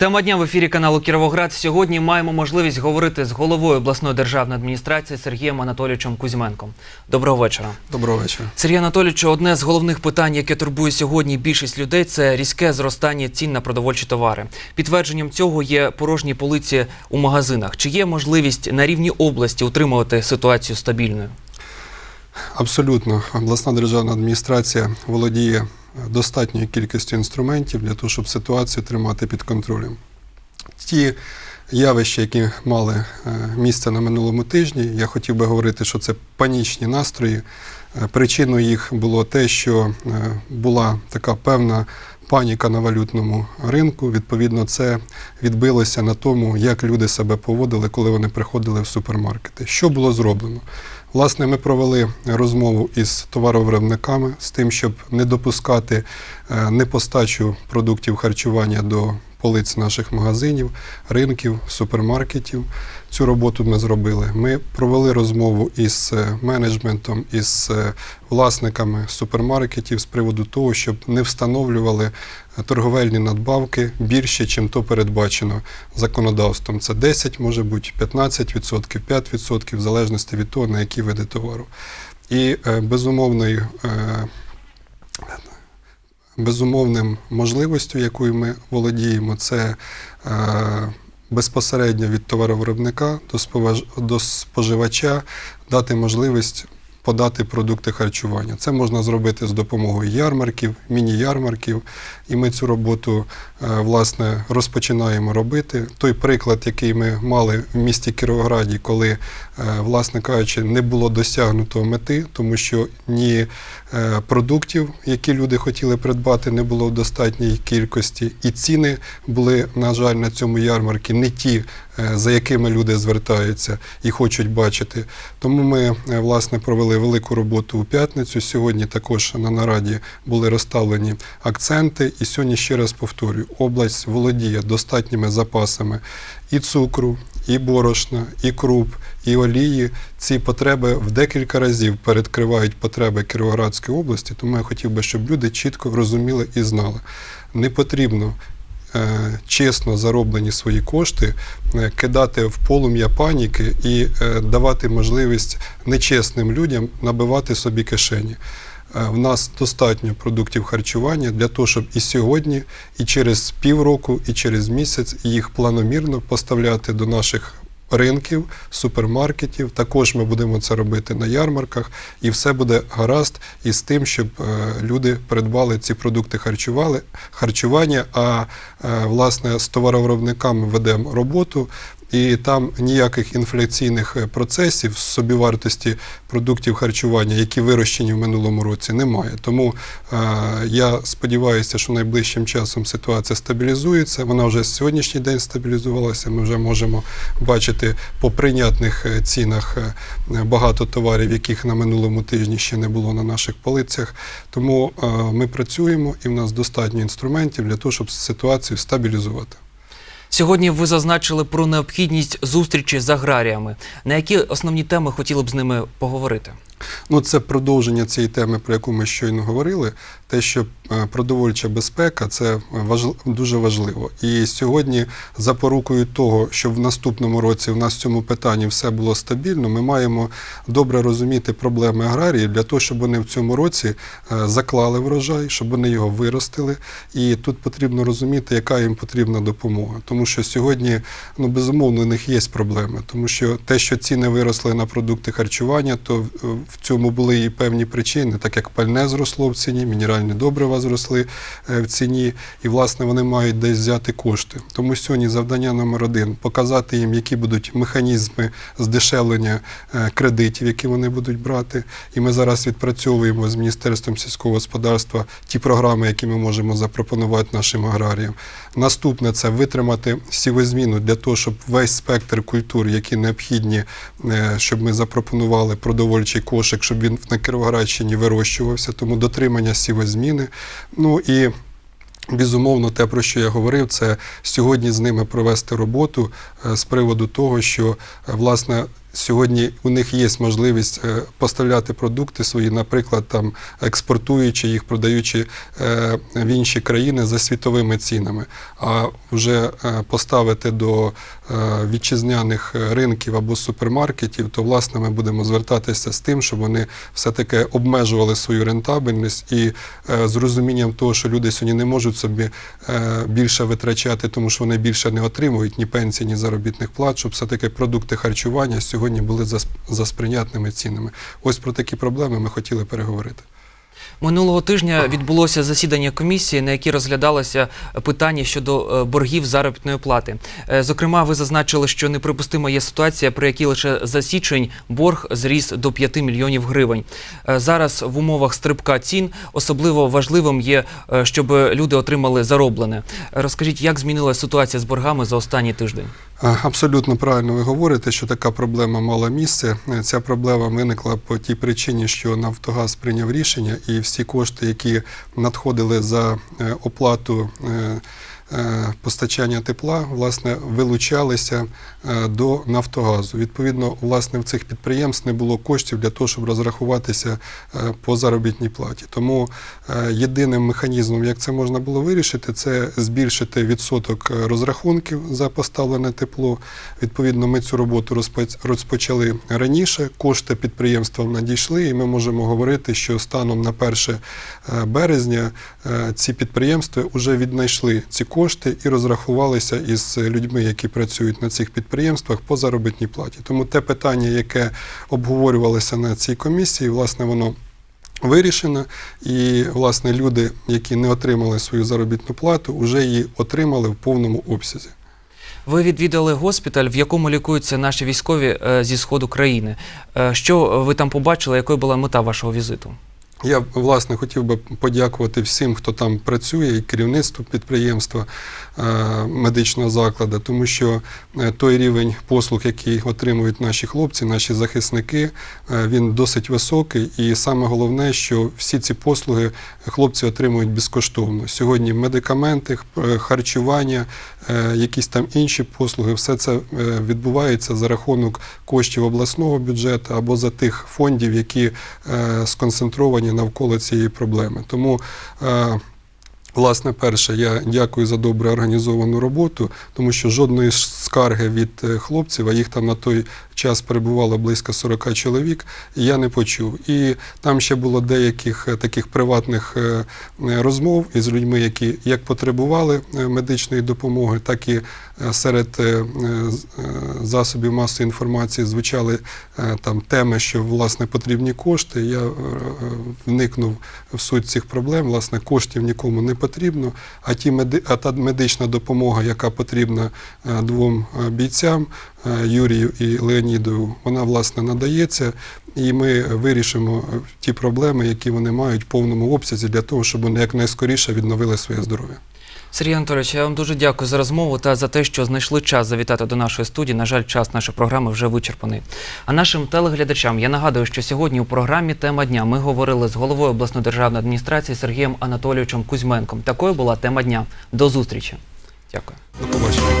Тема дня в ефірі каналу Кіровоград. Сьогодні маємо можливість говорити з головою обласної державної адміністрації Сергієм Анатолійовичем Кузьменком. Доброго вечора. Доброго вечора. Сергій Анатолійович, одне з головних питань, яке турбує сьогодні більшість людей, це різке зростання цін на продовольчі товари. Підтвердженням цього є порожні полиці у магазинах. Чи є можливість на рівні області утримувати ситуацію стабільною? Абсолютно, обласна державна адміністрація володіє достатньою кількістю інструментів для того, щоб ситуацію тримати під контролем. Ті явища, які мали е, місце на минулому тижні, я хотів би говорити, що це панічні настрої. Е, Причиною їх було те, що е, була така певна паніка на валютному ринку. Відповідно, це відбилося на тому, як люди себе поводили, коли вони приходили в супермаркети. Що було зроблено? Власне, ми провели розмову із товаровиробниками з тим, щоб не допускати е, непостачу продуктів харчування до полиць наших магазинів, ринків, супермаркетів. Цю роботу ми зробили. Ми провели розмову із е, менеджментом, із е, власниками супермаркетів з приводу того, щоб не встановлювали е, торговельні надбавки більше, чим то передбачено законодавством. Це 10, може бути 15%, 5%, в залежності від того, на які види товару. І безумовною безумовним можливістю, якою ми володіємо, це е, безпосередньо від товаровиробника до, споживача дати можливість подати продукти харчування. Це можна зробити з допомогою ярмарків, міні-ярмарків, і ми цю роботу е, власне розпочинаємо робити. Той приклад, який ми мали в місті Кіровограді, коли, е, власне кажучи, не було досягнуто мети, тому що ні е, продуктів, які люди хотіли придбати, не було в достатній кількості, і ціни були, на жаль, на цьому ярмарці не ті, за якими люди звертаються і хочуть бачити. Тому ми е, власне провели велику роботу у п'ятницю. Сьогодні також на нараді були розставлені акценти. І сьогодні ще раз повторюю: область володіє достатніми запасами і цукру, і борошна, і круп, і олії. Ці потреби в декілька разів передкривають потреби Кіровоградської області. Тому я хотів би, щоб люди чітко розуміли і знали. Не потрібно е, чесно зароблені свої кошти е, кидати в полум'я паніки і е, давати можливість нечесним людям набивати собі кишені. Е, В нас достатньо продуктів харчування для того, щоб і сьогодні, і через півроку, і через місяць їх планомірно поставляти до наших ринків, супермаркетів. Також ми будемо це робити на ярмарках, і все буде гаразд із тим, щоб е, люди придбали ці продукти харчували, харчування. А е, власне з товаровиробниками ведемо роботу. І там ніяких інфляційних е, процесів з собівартості продуктів харчування, які вирощені в минулому році, немає. Тому е, я сподіваюся, що найближчим часом ситуація стабілізується. Вона вже сьогоднішній день стабілізувалася. Ми вже можемо бачити по прийнятних е, цінах багато товарів, яких на минулому тижні ще не було на наших полицях. Тому ми працюємо і в нас достатньо інструментів для того, щоб ситуацію стабілізувати. Сьогодні ви зазначили про необхідність зустрічі з аграріями. На які основні теми хотіли б з ними поговорити? Ну, це продовження цієї теми, про яку ми щойно говорили. Те, що е, продовольча безпека це важ... дуже важливо. І сьогодні, запорукою того, щоб в наступному році в нас в цьому питанні все було стабільно, ми маємо добре розуміти проблеми аграріїв для того, щоб вони в цьому році е, заклали врожай, щоб вони його виростили. І тут потрібно розуміти, яка їм потрібна допомога. Тому що сьогодні, ну безумовно, у них є проблеми, тому що те, що ціни виросли на продукти харчування, то в цьому були і певні причини, так як пальне зросло в ціні, мінеральні добрива зросли е, в ціні, і власне вони мають десь взяти кошти. Тому сьогодні завдання номер один показати їм, які будуть механізми здешевлення е, кредитів, які вони будуть брати. І ми зараз відпрацьовуємо з Міністерством сільського господарства ті програми, які ми можемо запропонувати нашим аграріям. Наступне це витримати сівозміну для того, щоб весь спектр культур, які необхідні, е, щоб ми запропонували продовольчий кошик, щоб він на Кіровоградщині вирощувався, тому дотримання сівозміни. Ну і Безумовно, те, про що я говорив, це сьогодні з ними провести роботу е, з приводу того, що е, власне Сьогодні у них є можливість е, поставляти продукти свої, наприклад, там експортуючи їх, продаючи е, в інші країни за світовими цінами. А вже е, поставити до вітчизняних ринків або супермаркетів, то власне ми будемо звертатися з тим, щоб вони все-таки обмежували свою рентабельність і з розумінням того, що люди сьогодні не можуть собі більше витрачати, тому що вони більше не отримують ні пенсій, ні заробітних плат, щоб все-таки продукти харчування сьогодні були за, за сприйнятними цінами. Ось про такі проблеми ми хотіли переговорити. Минулого тижня відбулося засідання комісії, на якій розглядалося питання щодо е, боргів заробітної плати. Е, Зокрема, ви зазначили, що неприпустима є ситуація, при якій лише за січень борг зріс до 5 мільйонів гривень. Е, Зараз в умовах стрибка цін особливо важливим є, щоб люди отримали зароблене. Розкажіть, як змінилася ситуація з боргами за останній тиждень? Абсолютно правильно ви говорите, що така проблема мала місце. Е, Ця проблема виникла по тій причині, що Нафтогаз прийняв рішення, і всі кошти, які надходили за е, оплату е, постачання тепла, власне, вилучалися е, до Нафтогазу. Відповідно, власне, в цих підприємств не було коштів для того, щоб розрахуватися е, по заробітній платі. Тому е, єдиним механізмом, як це можна було вирішити, це збільшити відсоток е, розрахунків за поставлене тепло. Відповідно, ми цю роботу розпоч- розпочали раніше. Кошти підприємствам надійшли, і ми можемо говорити, що станом на 1 е, березня е, ці підприємства вже віднайшли ці кошти і розрахувалися із людьми, які працюють на цих підприємствах по заробітній платі. Тому те питання, яке обговорювалося на цій комісії, власне, воно. Вирішено, і власне люди, які не отримали свою заробітну плату, вже її отримали в повному обсязі. Ви відвідали госпіталь, в якому лікуються наші військові е, зі сходу країни. Е, Що ви там побачили? Якою була мета вашого візиту? Я власне хотів би подякувати всім, хто там працює, і керівництву підприємства е, медичного закладу, тому що е, той рівень послуг, який отримують наші хлопці, наші захисники, е, він досить високий. І саме головне, що всі ці послуги хлопці отримують безкоштовно. Сьогодні медикаменти, харчування, якісь там інші послуги, все це відбувається за рахунок коштів обласного бюджету або за тих фондів, які сконцентровані навколо цієї проблеми. Тому е, Власне, перше, я дякую за добре організовану роботу, тому що жодної скарги від е, хлопців, а їх там на той час перебувало близько 40 чоловік, я не почув. І там ще було деяких е, таких приватних е, розмов із людьми, які як потребували медичної допомоги, так і серед засобів масової інформації звучали там теми, що власне потрібні кошти. Я вникнув в суть цих проблем. Власне, коштів нікому не потрібно. А ті меди, а та медична допомога, яка потрібна е, двом е, бійцям е, Юрію і Леонідову, вона власне надається. І ми вирішимо ті проблеми, які вони мають в повному обсязі, для того, щоб вони якнайскоріше відновили своє здоров'я. Сергій Анатолійович, я вам дуже дякую за розмову та за те, що знайшли час завітати до нашої студії. На жаль, час нашої програми вже вичерпаний. А нашим телеглядачам я нагадую, що сьогодні у програмі Тема дня ми говорили з головою обласної державної адміністрації Сергієм Анатолійовичем Кузьменком. Такою була тема дня. До зустрічі. Дякую. До побачення.